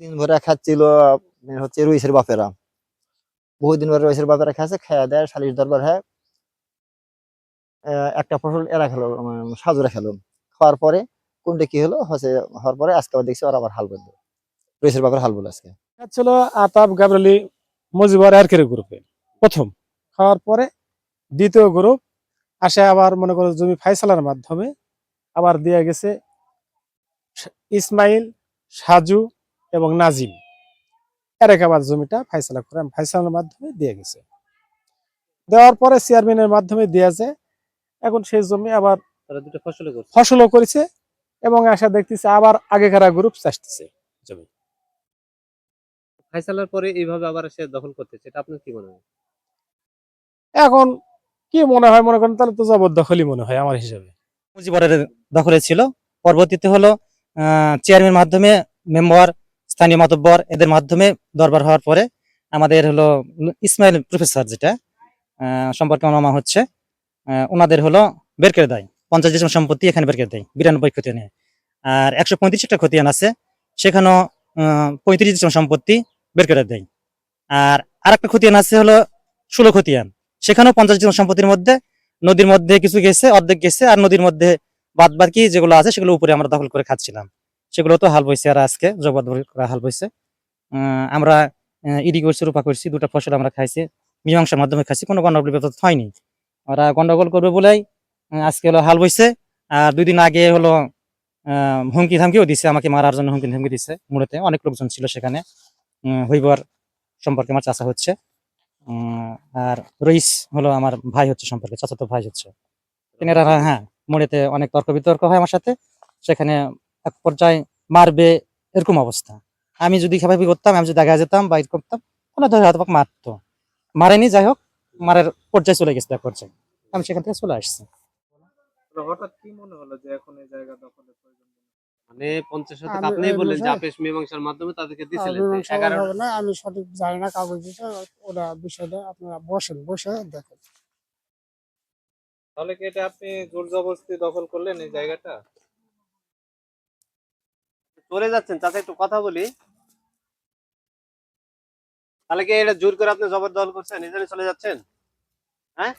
দিন ভরে খাচ্ছিল আপনার হচ্ছে রইসের বাপেরা। বহুদিন ধরে রইসের বাপেরা খাচ্ছে খেয়া দেয় সালিশ দরবার হয় একটা ফসল এরা খেলো উম, সাজুরা খেলো। খাওয়ার পরে কোনটা কি হলো হচ্ছে হওয়ার পরে আজকে আবার দেখছি ওরা আবার হাল বলল রইসের বাপের হাল বলে আজকে। ছিল আতাব গাবরালি মজিবর এরকের গ্রুপে। প্রথম। খাওয়ার পরে দ্বিতীয় গ্রুপ আসে আবার মনে করো জমি ফাইসালার মাধ্যমে। আবার দেয়া গেছে ইসমাইল সাজু এবং নাজিম। এরাকে আবার জমিটা ফাইসালা করে ফাইসালার মাধ্যমে দিয়ে গেছে। দেওয়ার পরে চেয়ারম্যানের মাধ্যমে দেয়া যায়। এখন সেই জমি আবার তারা দুটো ফসলে ফসলও করেছে এবং আশা দেখতেছে আবার আগেকার গ্রুপ চাষতেছে জমি। ফাইসালার পরে এইভাবে আবার সে দখল করতেছে এটা আপনার কি মনে হয়? এখন কি মনে হয় মনে করেন তাহলে তো জবরদখলই মনে হয় আমার হিসাবে। মুজিবরের দখলে ছিল। পরবর্তীতে হলো চেয়ারম্যান মাধ্যমে মেম্বার স্থানীয় মাতব্বর এদের মাধ্যমে দরবার হওয়ার পরে আমাদের হলো ইসমাইল প্রফেসর যেটা সম্পর্কে আমার নামা হচ্ছে ওনাদের হলো বের করে দেয়, পঞ্চাশ ডিসেম্বর সম্পত্তি এখানে বের করে দেয়, বিরানব্বই খতিয়ান আর একশো পঁয়ত্রিশ একটা খতিয়ান আছে, সেখানেও পঁয়ত্রিশ ডিসেম্বর সম্পত্তি বের করে দেয়। আর আর একটা খতিয়ান আছে হলো ষোলো খতিয়ান সেখানেও পঞ্চাশ ডিসেম্বর সম্পত্তির মধ্যে, নদীর মধ্যে কিছু গেছে, অর্ধেক গেছে, আর নদীর মধ্যে বাদ বাকি যেগুলো আছে সেগুলো উপরে আমরা দখল করে খাচ্ছিলাম। সেগুলো তো হাল বইছে আর আজকে জবরদখল করা হাল বইছে। আমরা ইডি করছি, রূপা করছি, দুটো ফসল আমরা খাইছি, মীমাংসার মাধ্যমে খাইছি, কোনো গন্ডগোল বিপদ হয়নি। ওরা গন্ডগোল করবে বলেই আজকে হলো হাল বইছে, আর দুই দিন আগে হলো হুমকি ধামকিও দিছে, আমাকে মারার জন্য হুমকি ধামকি দিছে মুড়েতে অনেক লোকজন ছিল সেখানে। হইবার সম্পর্কে আমার চাচা হচ্ছে। আর রইস হলো আমার ভাই হচ্ছে সম্পর্কে, চাচাতো ভাই হচ্ছে। হ্যাঁ মোড়েতে অনেক তর্ক বিতর্ক হয় আমার সাথে, সেখানে এক পর্যায়ে মারবে এরকম অবস্থা। আমি যদি খেপাখেপি করতাম আমি যদি দেখা যেতাম বাইর করতাম তাহলে ধরে হয়তো বা মারতো। মারেনি যাই হোক মারের পর্যায়ে চলে গেছে এক পর্যায়ে আমি সেখান থেকে চলে আসছি। হঠাৎ কি মনে হলো যে এখন এই জায়গা দখলের প্রয়োজন মানে পঞ্চাশ শতক আমি আপনি বললেন যে আপেস মীমাংসার মাধ্যমে তাদেরকে দিছিলেন। মীমাংসা হবে না আমি সঠিক জানি না কাগজ দিতে ওরা বিষয়টা আপনারা বসেন বসে দেখেন। তাহলে কি এটা আপনি জোর জবরদস্তি দখল করলেন এই জায়গাটা? চলে যাচ্ছেন তাতে একটু কথা বলি। তাহলে কি এটা জোর করে আপনি জবরদল করছেন? এজন্য চলে যাচ্ছেন? হ্যাঁ?